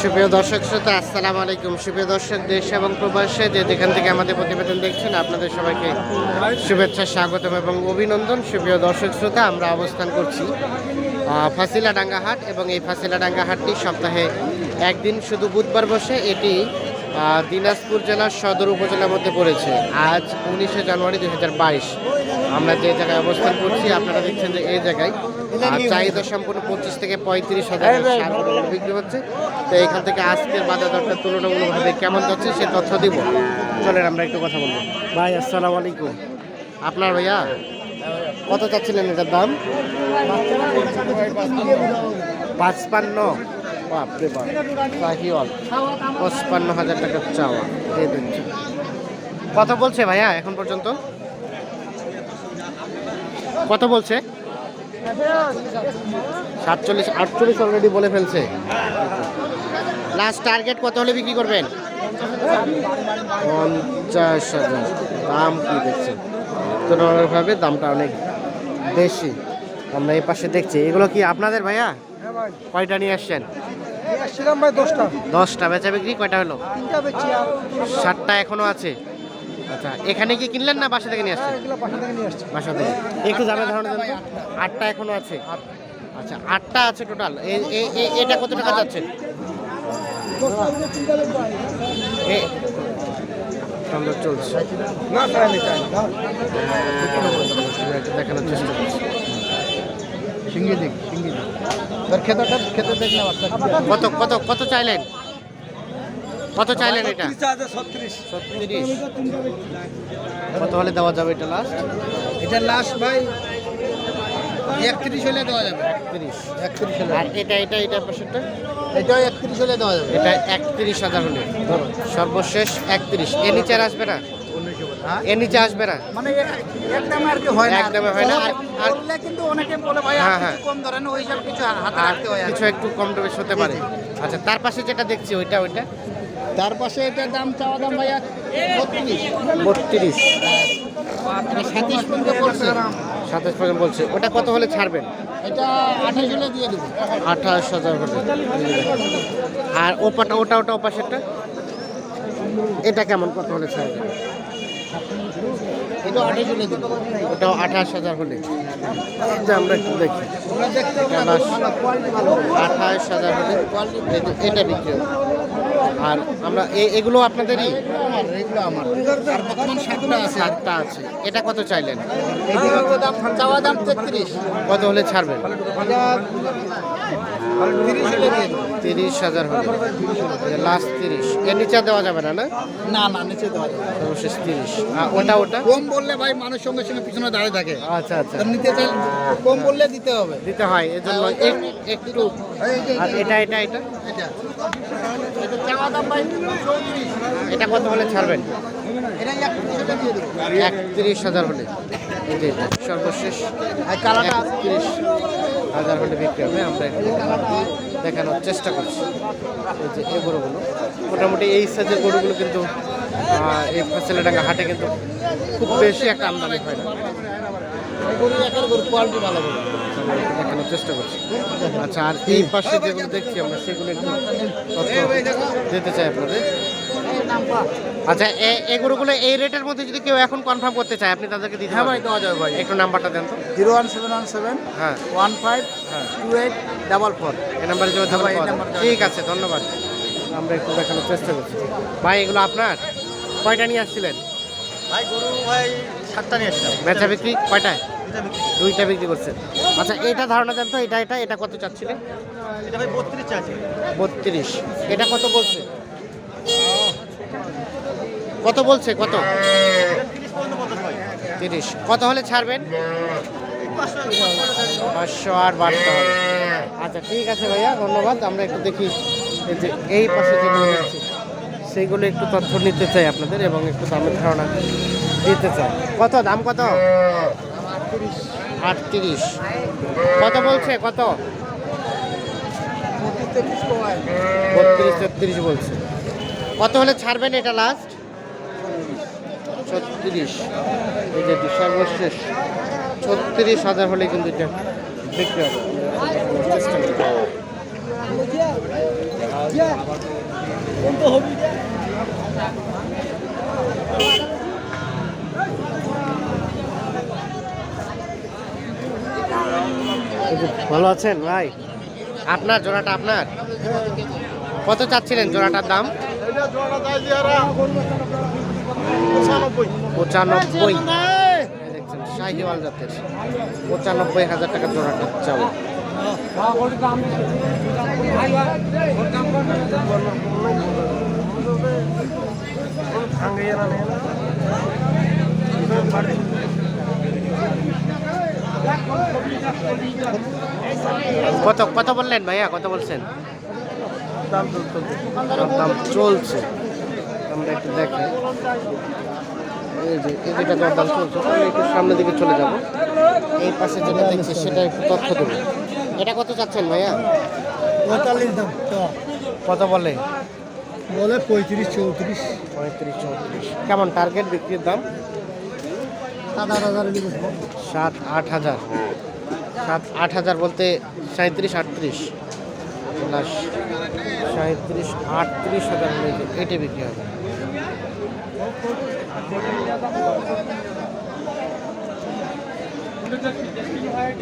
সুপ্রিয় দর্শক শ্রোতা, আসসালামু আলাইকুম। সুপ্রিয় দর্শক, দেশ এবং প্রবাসে যে যেখান থেকে আমাদের প্রতিবেদন দেখছেন, আপনাদের সবাইকে শুভেচ্ছা, স্বাগতম এবং অভিনন্দন। সুপ্রিয় দর্শক শ্রোতা, আমরা অবস্থান করছি ফাসিলাডাঙ্গা হাট এবং এই ফাসিলাডাঙ্গা হাটটি সপ্তাহে একদিন শুধু বুধবার বসে এটি দিনাজপুর জেলার সদর উপজেলার মধ্যে পড়েছে। আজ উনিশে জানুয়ারি দুই হাজার বাইশ। আমরা যে জায়গায় অবস্থান করছি, আপনারা দেখছেন যে এই জায়গায় আহ, চাহিদা সম্পূর্ণ পঁচিশ থেকে পঁয়ত্রিশ হাজার বিক্রি হচ্ছে। তো এখান থেকে আজকের বাজার দরটা তুলনামূলকভাবে কেমন যাচ্ছে সে তথ্য দিব। চলেন আমরা একটু কথা বলব। ভাই আসসালামু আলাইকুম। আপনার ভাইয়া কত চাচ্ছিলেন এটার দাম? পাঁচপান্ন। বাপরে বাপ শাহিওয়াল পঁচপান্ন হাজার টাকার চাওয়া। দিয়ে দিচ্ছে কত বলছে ভাইয়া এখন পর্যন্ত? কত বলছে? সাতচল্লিশ আটচল্লিশ অলরেডি বলে ফেলছে। লাস্ট টার্গেট কত হলে বিক্রি করবেন? পঞ্চাশ হাজার। দাম কি দেখছেন? তুলনামূলকভাবে দামটা অনেক বেশি। আমরা এই পাশে দেখছি। এগুলো কি আপনাদের ভাইয়া? হ্যাঁ কয়টা নিয়ে আসছেন? দশটা। বেচা বিক্রি কয়টা হলো? সাতটা এখনও আছে। আচ্ছা এখানে কি কিনলেন না বাসা থেকে নিয়ে আসছেন? বাসা থেকে নিয়ে আসছি। বাসা থেকে। একটু জানার ধারণা দেন আটটা এখনও আছে। আচ্ছা আটটা আছে টোটাল। এটা কত টাকা যাচ্ছে? এ- সুন্দর চলছে। না তাই আমি চাই একটু দেখানোর চেষ্টা করছি। সিঙ্গি দিক সিঙ্গি দিক। তোর খেতে দেখ কত কত কত চাইলেন? কত চাইলেন এটা? কত হলে দেওয়া যাবে এটা লাস্ট এটা লাস্ট ভাই একত্রিশ হলে দেওয়া যাবে। তিরিশ একত্রিশ হলে আর এটা এটা এটা পাশেরটা? এটাও একত্রিশ হলে দেওয়া যাবে। এটা একত্রিশ হাজার হলে। সর্বশেষ একত্রিশ। এর নিচে আসবে না? এর নিচে আসবে না? মানে এক- একদমে আর কি হয় না। একদমে হয় না, আর- কিন্তু অনেকে বলে ভাই হ্যাঁ, হ্যাঁ। কম ধরেন ওই হিসাবে কিছু হাতে রাখতে হয় কিছু একটু কম বেশি হতে পারে। আচ্ছা তার পাশে যেটা দেখছি ওইটা ওইটা? তার পাশে এটার দাম চাওয়া দাম ভাইয়া বত্রিশ। বত্রিশ। সাতাশ পর্যন্ত পড়ছে সাতাশ পর্যন্ত বলছে। ওটা কত হলে ছাড়বেন? এটা আঠাশ হলে দিয়ে দেবো। আঠাশ হাজার হলে আর ওপাটা ওটা ওটা ওপাশেরটা? এটা কেমন কত হলে ছাড়বেন? এটা আঠাশ হলে ওটাও আঠাশ হাজার হলে। এটা আমরা একটু দেখি। আঠাশ হাজার হলে এটা বিক্রি হবে। আর আমরা এগুলো আপনাদেরই? আমার এগুলো আমার। আর বর্তমান সাতটা আছে। সাতটা আছে। এটা কত চাইলেন? চাওয়া দাম তেত্রিশ। কত হলে ছাড়বেন? তিরিশ দেবো। তিরিশ হাজার হলে লাস্ট তিরিশ। এর নিচে দেওয়া যাবে না না? না না নিচে দেওয়া যাবে। সর্বশেষ তিরিশ। ওটা ওটা? কম বললে ভাই মানুষ সঙ্গে সঙ্গে পিছনে দাঁড়িয়ে থাকে। আচ্ছা আচ্ছা। নিতে চাই কম বললে দিতে হবে। দিতে হয় এর জন্য এক- একটু আর এটা এটা এটা? এটা। কত হলে ছাড়বেন? একত্রিশ হাজার হলে। সর্বশেষ। একত্রিশ। হাজার হলে বিক্রি হবে, আমরা দেখানোর চেষ্টা করছি। এই যে এই গরুগুলো, মোটামুটি এই সাইজের গরুগুলো কিন্তু এই ফাঁসিলাডাঙ্গা হাটে কিন্তু খুব বেশি একটা আমদানি হয় না। দেখানোর চেষ্টা করছি। আচ্ছা আর এই পাশে যেগুলো দেখছি আমরা, সেগুলো একটু দিতে চাই আপনাদের। আচ্ছা এ- এই গরুগুলো এই রেটের মধ্যে যদি কেউ এখন কনফার্ম করতে চায় আপনি তাদেরকে দিতে হ্যাঁ ভাই দেওয়া যাবে ভাই। একটু নাম্বারটা দেন তো। Zero one seven one seven হ্যাঁ। ওয়ান ফাইভ হ্যাঁ। Two eight double four. এই নাম্বারে যোগাযোগ হ্যাঁ। নাম্বারটা- ঠিক আছে ধন্যবাদ। আমরা একটু দেখানোর চেষ্টা করছি। ভাই এগুলো আপনার? কয়টা নিয়ে আসছিলেন? ভাই গরু ভাই সাতটা নিয়ে আসলাম বেচা বিক্রি? কয়টায়? দুইটা বিক্রি। করছেন। আচ্ছা এটা ধারণা দেন তো এটা এটা এটা কত চাচ্ছিলেন? এটা ভাই বত্রিশ আছে বত্রিশ। এটা কত বলছে? কত বলছে? কত? তিরিশ। কত হলে ছাড়বেন? পাঁচশো আর বাড়তে হবে। আচ্ছা ঠিক আছে ভাইয়া, ধন্যবাদ। আমরা একটু দেখি যে এই পাশে যেগুলো সেইগুলো একটু তথ্য নিতে চাই আপনাদের এবং একটু দামের ধারণা দিতে চাই। কত? দাম কত? আটত্রিশ। কত বলছে? কত? বত্রিশ তেত্রিশ বলছে। কত হলে ছাড়বেন এটা লাস্ট ছত্রিশ। এই যে সর্বশেষ, ছত্রিশ হাজার হলে কিন্তু এটা বিক্রি হবে। ভালো আছেন ভাই? আপনার জোড়াটা আপনার? কত চাচ্ছিলেন জোড়াটার দাম? পঁচানব্বই। দেখছেন শাহিওয়াল জাতের পঁচানব্বই হাজার টাকা জোড়াটা চাও কত কত বললেন ভাইয়া? কত বলছেন? দাম চলছে। আমরা একটু দেখাই। এই যে এই যেটা দরদাম চলছে আমি একটু সামনের দিকে চলে যাব। এই পাশে যেটা দেখছি সেটা একটু তথ্য দেবো। এটা কত চাচ্ছেন ভাইয়া? পঁয়তাল্লিশ দাম কত বলে? বলে পঁয়ত্রিশ চৌত্রিশ। পঁয়ত্রিশ চৌত্রিশ। কেমন টার্গেট বিক্রির দাম? সাত আট হাজার সাত আট হাজার। সাত আট হাজার বলতে সাঁত্রিশ আটত্রিশ। সাঁত্রিশ আটত্রিশ হাজার যে বিক্রি হবে।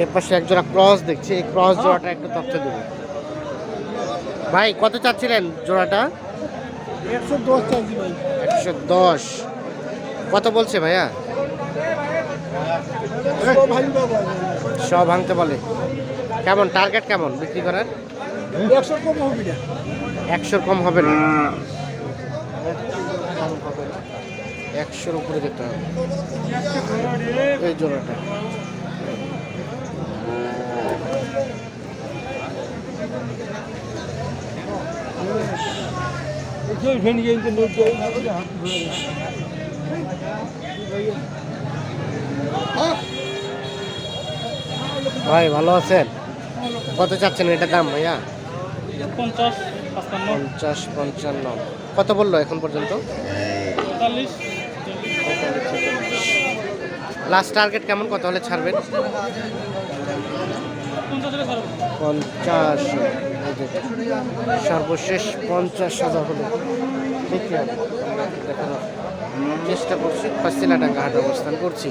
এর পাশে এক জোড়া ক্রস দেখছি এই ক্রস জোড়াটা একটু তথ্য দেবো। ভাই কত চাচ্ছিলেন জোড়াটা? একশো দশ চাইছি ভাই। একশো দশ। কত বলছে ভাইয়া? সব ভাঙতে বলে। কেমন টার্গেট কেমন বিক্রি করার? একশো কম হবে না। একশোর কম হবে না। একশোর উপরে যেতে হবে। এই জোড়াটা। ভাই ভালো আছেন? কত চাচ্ছেন এটা দাম ভাইয়া? পঞ্চাশ পঞ্চাশ পঞ্চান্ন। কত বলল এখন পর্যন্ত? লাস্ট টার্গেট কেমন? কত হলে ছাড়বেন? পঞ্চাশ। সর্বশেষ পঞ্চাশ হাজার হলে বিক্রি হবে। আমরা দেখানোর চেষ্টা করছি। পাঁচশিলা টাকা হাট অবস্থান করছি।